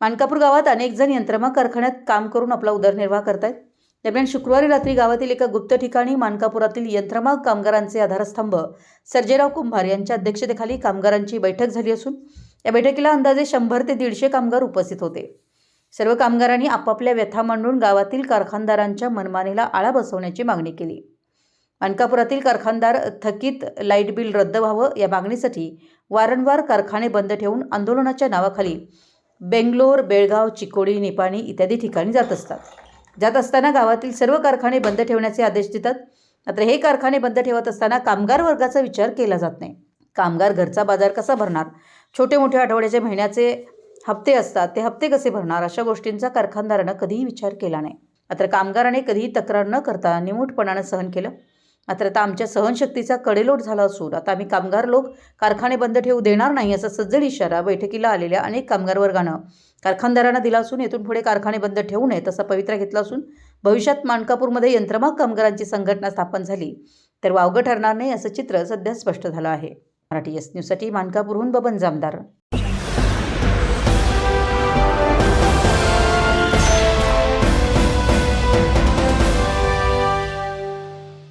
मानकापूर गावात अनेक जण यंत्रमाग कारखान्यात काम करून आपला उदरनिर्वाह करतायत. दरम्यान शुक्रवारी रात्री गावातील एका गुप्त ठिकाणी मानकापुरातील यंत्रमाग कामगारांचे आधारस्तंभ सर्जेराव कुंभार यांच्या अध्यक्षतेखाली कामगारांची बैठक झाली असून या बैठकीला अंदाजे शंभर ते दीडशे कामगार उपस्थित होते. सर्व कामगारांनी आपापल्या व्यथा मांडून गावातील कारखानदारांच्या मनमानीला आळा बसवण्याची मागणी केली. मानकापुरातील कारखानदार थकीत लाइट बिल रद्द व्हावं या मागणीसाठी वारंवार कारखाने बंद ठेवून आंदोलनाच्या नावाखाली बेंगलोर बेळगाव चिकोडी निपाणी इत्यादी ठिकाणी जात असतात. जात असताना गावातील सर्व कारखाने बंद ठेवण्याचे आदेश देतात. मात्र हे कारखाने बंद ठेवत असताना कामगार वर्गाचा विचार केला जात नाही. कामगार घरचा बाजार कसा भरणार? छोटे मोठे आठवड्याचे महिन्याचे हप्ते असतात ते हप्ते कसे भरणार? अशा गोष्टींचा कारखानदारानं कधीही विचार केला नाही. मात्र कामगाराने कधीही तक्रार न करता निमूटपणानं सहन केलं. मात्र आता आमच्या सहनशक्तीचा कडेलोट झाला असून आता आम्ही कामगार लोक कारखाने बंद ठेवू देणार नाही असा सज्जड इशारा बैठकीला आलेल्या अनेक कामगार वर्गानं कारखानदारांना दिला असून येथून पुढे कारखाने बंद ठेवू नयेत असा पवित्रा घेतला असून भविष्यात मानकापूरमध्ये यंत्रमाग कामगारांची संघटना स्थापन झाली तर वावगं ठरणार नाही असं चित्र सध्या स्पष्ट झालं आहे. मराठी एस न्यूजसाठी मानकापूरहून बबन जामदार.